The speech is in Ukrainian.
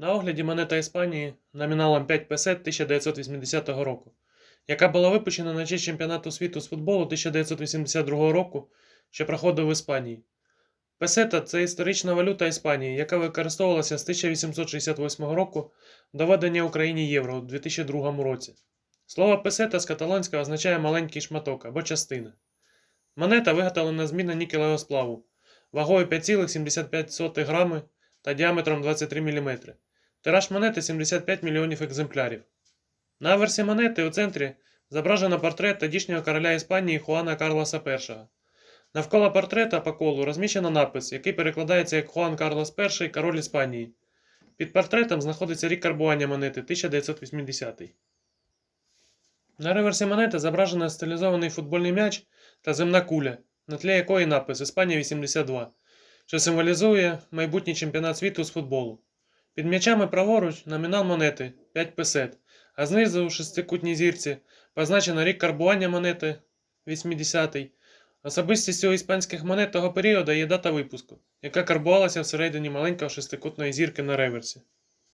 На огляді монета Іспанії номіналом 5 песет 1980 року, яка була випущена на честь чемпіонату світу з футболу 1982 року, що проходив в Іспанії. Песета це історична валюта Іспанії, яка використовувалася з 1868 року до введення Україні євро у 2002 році. Слово песета з каталонського означає маленький шматок або частина. Монета виготовлена з нікелевого сплаву вагою 5,75 грами та діаметром 23 мм. Тираж монети 75 мільйонів екземплярів. На аверсі монети у центрі зображено портрет тодішнього короля Іспанії Хуана Карлоса І. Навколо портрета по колу розміщено напис, який перекладається як Хуан Карлос І, король Іспанії. Під портретом знаходиться рік карбування монети 1980. На реверсі монети зображено стилізований футбольний м'яч та земна куля, на тлі якої напис Іспанія 82, що символізує майбутній чемпіонат світу з футболу. Під м'ячами праворуч номінал монети 5 песет, а знизу у шестикутній зірці позначено рік карбування монети 80-й. Особистістю іспанських монет того періоду є дата випуску, яка карбувалася всередині маленького шестикутної зірки на реверсі.